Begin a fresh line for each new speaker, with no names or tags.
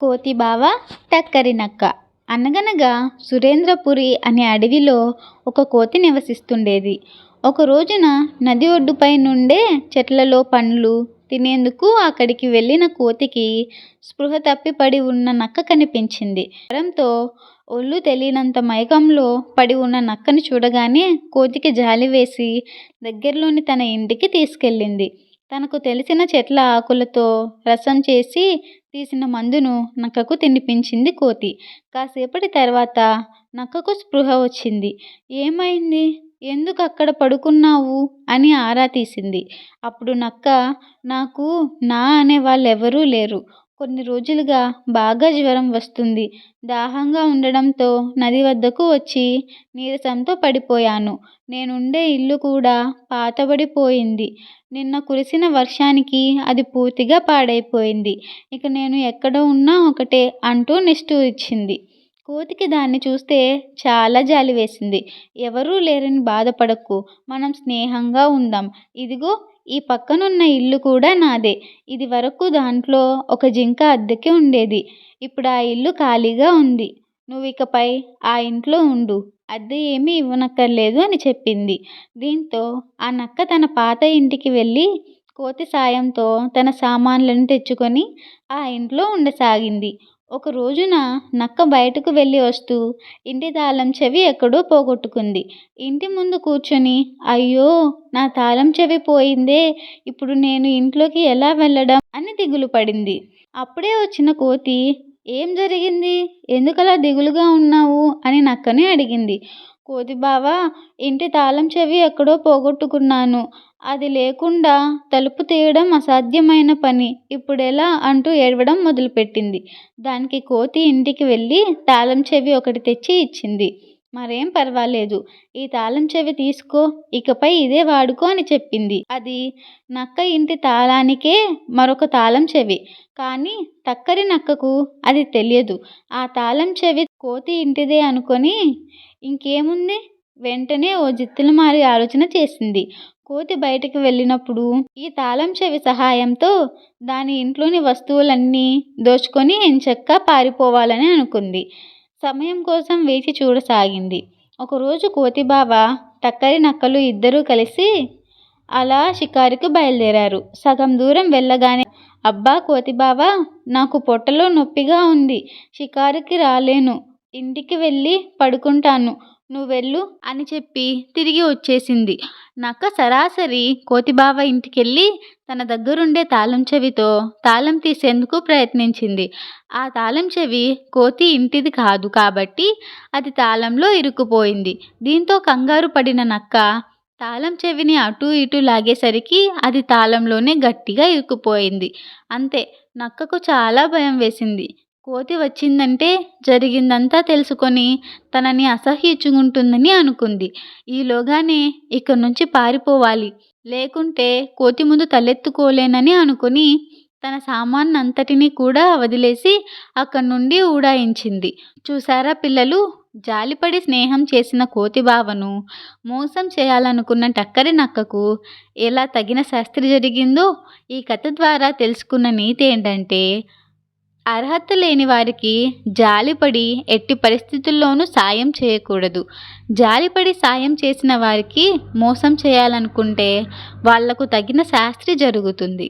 కోతి బావ టక్కరి నక్క అనగనగా సురేంద్రపురి అనే అడవిలో ఒక కోతి నివసిస్తుండేది. ఒక రోజున నది ఒడ్డుపై నుండే చెట్లలో పండ్లు తినేందుకు అక్కడికి వెళ్ళిన కోతికి స్పృహ తప్పి పడి ఉన్న నక్క కనిపించింది. జ్వరంతో ఒళ్ళు తెలియనంత మైకంలో పడి ఉన్న నక్కను చూడగానే కోతికి జాలి వేసి దగ్గరలోని తన ఇంటికి తీసుకెళ్ళింది. తనకు తెలిసిన చెట్ల ఆకులతో రసం చేసి తీసిన మందును నక్కకు తినిపించింది కోతి. కాసేపటి తర్వాత నక్కకు స్పృహ వచ్చింది. ఏమైంది? ఎందుకు అక్కడ పడుకున్నావు? అని ఆరా తీసింది. అప్పుడు నక్క నాకు నా అనే వాళ్ళెవరూ లేరు. కొన్ని రోజులుగా బాగా జ్వరం వస్తుంది. దాహంగా ఉండడంతో నది వద్దకు వచ్చి నీరసంతో పడిపోయాను. నేనుండే ఇల్లు కూడా పాతబడిపోయింది. నిన్న కురిసిన వర్షానికి అది పూర్తిగా పాడైపోయింది. ఇక నేను ఎక్కడ ఉన్నా ఒకటే అంటూ నిట్టూర్చింది కోతికి దాన్ని చూస్తే చాలా జాలి వేసింది. ఎవరూ లేరని బాధపడకు. మనం స్నేహంగా ఉందాం. ఇదిగో ఈ పక్కనున్న ఇల్లు కూడా నాదే. ఇది వరకు దాంట్లో ఒక జింక అద్దెకి ఉండేది. ఇప్పుడు ఆ ఇల్లు ఖాళీగా ఉంది. నువ్వు ఇకపై ఆ ఇంట్లో ఉండు. అద్దె ఏమీ ఇవ్వనక్కర్లేదు అని చెప్పింది. దీంతో ఆ నక్క తన పాత ఇంటికి వెళ్ళి కోతి సాయంతో తన సామాన్లను తెచ్చుకొని ఆ ఇంట్లో ఉండసాగింది. ఒక రోజున నక్క బయటకు వెళ్ళి వస్తూ ఇంటి తాళం చెవి ఎక్కడో పోగొట్టుకుంది. ఇంటి ముందు కూర్చొని అయ్యో నా తాళం చెవి పోయిందే ఇప్పుడు నేను ఇంట్లోకి ఎలా వెళ్ళడం? అని దిగులు పడింది. అప్పుడే వచ్చిన కోతి ఏం జరిగింది? ఎందుకలా దిగులుగా ఉన్నావు? అని నక్కని అడిగింది. కోతి బావా ఇంటి తాళం చెవి ఎక్కడో పోగొట్టుకున్నాను. అది లేకుండా తలుపు తీయడం అసాధ్యమైన పని. ఇప్పుడెలా అంటూ ఏడవడం మొదలుపెట్టింది. దానికి కోతి ఇంటికి వెళ్ళి తాళం చెవి ఒకటి తెచ్చి ఇచ్చింది. మరేం పర్వాలేదు. ఈ తాళం చెవి తీసుకో ఇకపై ఇదే వాడుకో అని చెప్పింది. అది నక్క ఇంటి తాళానికే మరొక తాళం చెవి. కానీ తక్కరి నక్కకు అది తెలియదు. ఆ తాళం చెవి కోతి ఇంటిదే అనుకొని ఇంకేముంది? వెంటనే ఓ జిత్తులు మారి ఆలోచన చేసింది. కోతి బయటకు వెళ్ళినప్పుడు ఈ తాళం చెవి సహాయంతో దాని ఇంట్లోని వస్తువులన్నీ దోచుకొని ఎంచక్కా పారిపోవాలని అనుకుంది. సమయం కోసం వేచి చూడసాగింది. ఒకరోజు కోతి బావ టక్కరి నక్కలు ఇద్దరూ కలిసి అలా షికారుకు బయలుదేరారు. సగం దూరం వెళ్ళగానే అబ్బా కోతిబావ నాకు పొట్టలో నొప్పిగా ఉంది. షికారుకి రాలేను. ఇంటికి వెళ్ళి పడుకుంటాను. నువ్వెళ్ళు అని చెప్పి తిరిగి వచ్చేసింది. నక్క సరాసరి కోతిబావ ఇంటికెళ్ళి తన దగ్గరుండే తాళం చెవితో తాళం తీసేందుకు ప్రయత్నించింది. ఆ తాళం చెవి కోతి ఇంటిది కాదు కాబట్టి అది తాళంలో ఇరుక్కుపోయింది. దీంతో కంగారు పడిన నక్క తాళం చెవిని అటూ ఇటూ లాగేసరికి అది తాళంలోనే గట్టిగా ఇరుక్కుపోయింది. అంతే నక్కకు చాలా భయం వేసింది. కోతి వచ్చిందంటే జరిగిందంతా తెలుసుకొని తనని అసహ్యించుకుంటుందని అనుకుంది. ఈలోగానే ఇక్కడి నుంచి పారిపోవాలి. లేకుంటే కోతి ముందు తలెత్తుకోలేనని అనుకుని తన సామాన్నంతటినీ కూడా వదిలేసి అక్కడి నుండి ఊడాయించింది. చూసారా పిల్లలు? జాలిపడి స్నేహం చేసిన కోతి బావను మోసం చేయాలనుకున్న టక్కరి నక్కకు ఎలా తగిన శాస్త్రి జరిగిందో ఈ కథ ద్వారా తెలుసుకున్న నీతి ఏంటంటే అర్హత లేని వారికి జాలిపడి ఎట్టి పరిస్థితుల్లోనూ సాయం చేయకూడదు. జాలిపడి సాయం చేసిన వారికి మోసం చేయాలనుకుంటే వాళ్ళకు తగిన శాస్త్రి జరుగుతుంది.